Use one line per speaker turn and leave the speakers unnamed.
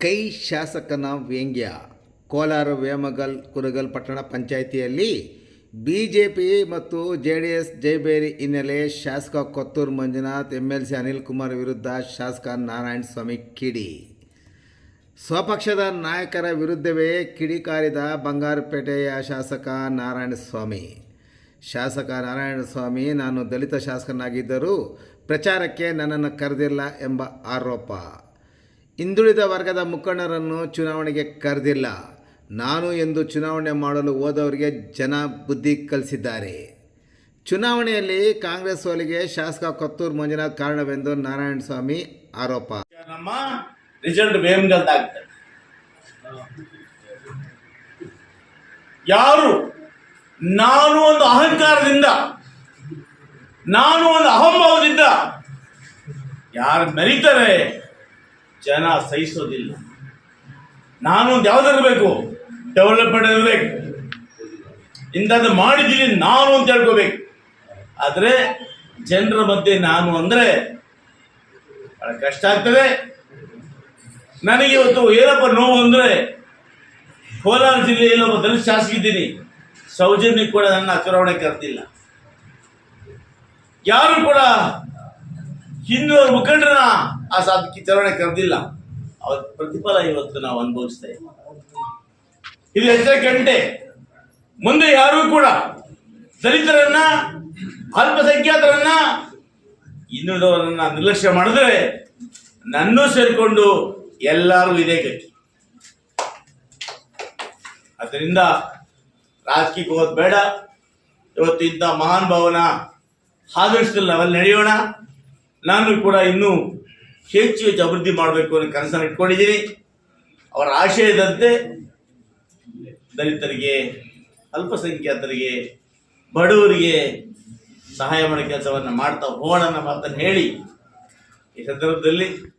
ಕೈ ಶಾಸಕನ ವ್ಯಂಗ್ಯ. ಕೋಲಾರ ವೇಮಗಲ್ ಕುರಗಲ್ ಪಟ್ಟಣ ಪಂಚಾಯಿತಿಯಲ್ಲಿ ಬಿ ಜೆ ಪಿ ಮತ್ತು ಜೆ ಡಿ ಎಸ್ ಜೈಬೇರಿ ಹಿನ್ನೆಲೆ ಶಾಸಕ Kothur Manjunath M L C Anil Kumar ವಿರುದ್ಧ ಶಾಸಕ ನಾರಾಯಣ ಸ್ವಾಮಿ ಕಿಡಿ. ಸ್ವಪಕ್ಷದ ನಾಯಕರ ವಿರುದ್ಧವೇ ಕಿಡಿಕಾರಿದ ಬಂಗಾರಪೇಟೆಯ ಶಾಸಕ ನಾರಾಯಣಸ್ವಾಮಿ ಶಾಸಕ ನಾರಾಯಣಸ್ವಾಮಿ ನಾನು ದಲಿತ ಶಾಸಕನಾಗಿದ್ದರೂ ಪ್ರಚಾರಕ್ಕೆ ನನ್ನನ್ನು ಕರೆದಿಲ್ಲ ಎಂಬ ಆರೋಪ. ಹಿಂದುಳಿದ ವರ್ಗದ ಮುಖಂಡರನ್ನು ಚುನಾವಣೆಗೆ ಕರೆದಿಲ್ಲ. ನಾನು ಎಂದು ಚುನಾವಣೆ ಮಾಡಲು ಹೋದವರಿಗೆ ಜನ ಬುದ್ಧಿ ಕಲಿಸಿದ್ದಾರೆ. ಚುನಾವಣೆಯಲ್ಲಿ ಕಾಂಗ್ರೆಸ್ ಸೋಲಿಗೆ ಶಾಸಕ ಕೊತ್ತೂರು ಮಂಜುನಾಥ್ ಕಾರಣವೆಂದು
ನಾರಾಯಣ ಸ್ವಾಮಿ ಆರೋಪ. ಯಾರು ನಾನು ಒಂದು ಅಹಂಕಾರದಿಂದ, ನಾನು ಒಂದು ಅಹಂಭಾವದಿಂದ ಯಾರು ನರಿತಾರೆ ಜನ ಸಹಿಸೋದಿಲ್ಲ. ನಾನು ಒಂದು ಯಾವ್ದಿರಬೇಕು ಡೆವಲಪ್ಮೆಂಟ್ ಇರಬೇಕು. ಇಂಥದ್ದು ಮಾಡಿದ್ದೀನಿ, ನಾನು ಅಂತ ಹೇಳ್ಕೋಬೇಕು. ಆದರೆ ಜನರ ಮಧ್ಯೆ ನಾನು ಅಂದರೆ ಬಹಳ ಕಷ್ಟ ಆಗ್ತದೆ. ನನಗೆ ಇವತ್ತು ಏನಪ್ಪ ನೋವು ಅಂದರೆ ಕೋಲಾರ ಜಿಲ್ಲೆಯಲ್ಲಿ ಒಬ್ಬ ದಲಿತ ಶಾಸಕ ಇದ್ದೀನಿ. ಸೌಜನ್ಯ ಕೂಡ ನನ್ನ ಚುನಾವಣೆ ಕರೆದಿಲ್ಲ. ಯಾರು ಕೂಡ ಹಿಂದೂ ಮುಖಂಡರನ್ನ ಆ ಸಾಧಕಿ ಚುನಾವಣೆ ಕರೆದಿಲ್ಲ. ಅವ್ರ ಪ್ರತಿಫಲ ಇವತ್ತು ನಾವು ಅನುಭವಿಸ್ತೇವೆ ಇದು ಹೆಚ್ಚಿನ ಗಂಟೆ. ಮುಂದೆ ಯಾರು ಕೂಡ ದಲಿತರನ್ನ, ಅಲ್ಪಸಂಖ್ಯಾತರನ್ನ ಇನ್ನುಳಿದವರನ್ನ ನಿರ್ಲಕ್ಷ್ಯ ಮಾಡಿದ್ರೆ ನನ್ನೂ ಸೇರಿಕೊಂಡು ಎಲ್ಲರೂ ಇದೇ ಗತಿ. ಅದರಿಂದ ರಾಜಕೀಯಕ್ಕೆ ಹೋಗೋದು ಬೇಡ. ಇವತ್ತು ಇಂಥ ಮಹಾನ್ ಭಾವನ ಆದರ್ಶದಲ್ಲಿ ನಾವೆಲ್ಲ ನಡೆಯೋಣ. ನಾನು ಕೂಡ ಇನ್ನೂ ಹೆಚ್ಚು ಹೆಚ್ಚು ಅಭಿವೃದ್ಧಿ ಮಾಡಬೇಕು ಅನ್ನೋ ಕನಸನ್ನು ಇಟ್ಕೊಂಡಿದ್ದೀನಿ. ಅವರ ಆಶಯದಂತೆ ದಲಿತರಿಗೆ, ಅಲ್ಪಸಂಖ್ಯಾತರಿಗೆ, ಬಡವರಿಗೆ ಸಹಾಯ ಮಾಡೋ ಕೆಲಸವನ್ನು ಮಾಡ್ತಾ ಹೋಗೋಣ ಮಾತನ್ನು ಹೇಳಿ ಈ ಸಂದರ್ಭದಲ್ಲಿ